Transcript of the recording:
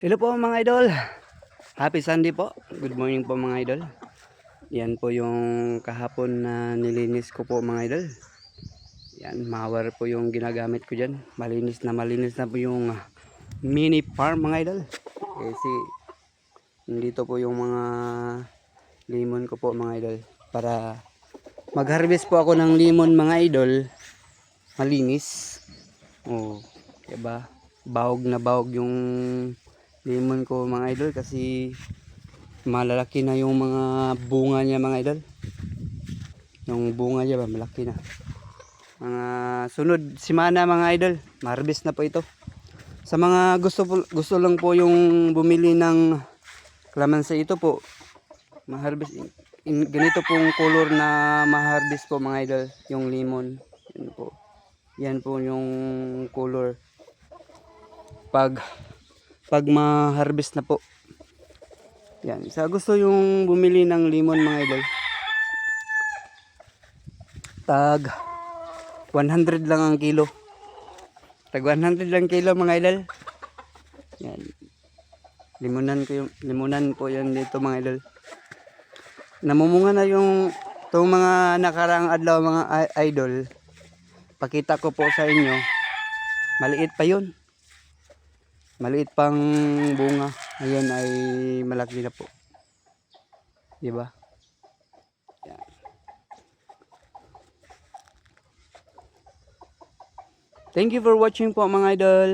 Hello po mga idol. Happy Sunday po. Good morning po mga idol. Yan po yung kahapon na nilinis ko po mga idol. Yan, mawar po yung ginagamit ko dyan. Malinis na malinis na po yung ah, mini farm mga idol. Kasi dito po yung mga limon ko po mga idol. Para mag-harvest po ako ng limon mga idol. Malinis. Oh, diba? Bahog na bahog yung lemon ko mga idol kasi malalaki na yung mga bunga niya mga idol. Yung bunga niya ba malaki na. Mga sunod simana mga idol marbis na po ito. Sa mga gusto po, gusto lang po yung bumili ng kalamansi ito po maharbis in, ganito pong color na maharbis po mga idol yung lemon. Yan po. Yan po yung color. Pag pag ma-harvest na po. Yan. Sa gusto yung bumili ng limon mga idol. Tag 100 lang ang kilo. Tag 100 lang kilo mga idol. Yan. Limunan ko yung limunan po yan dito mga idol. Namumunga na yung itong mga nakaraang adlaw mga idol. Pakita ko po sa inyo. Maliit pa yun maliit pang bunga. Ngayon ay malaki na po. Di ba thank you for watching po mga idol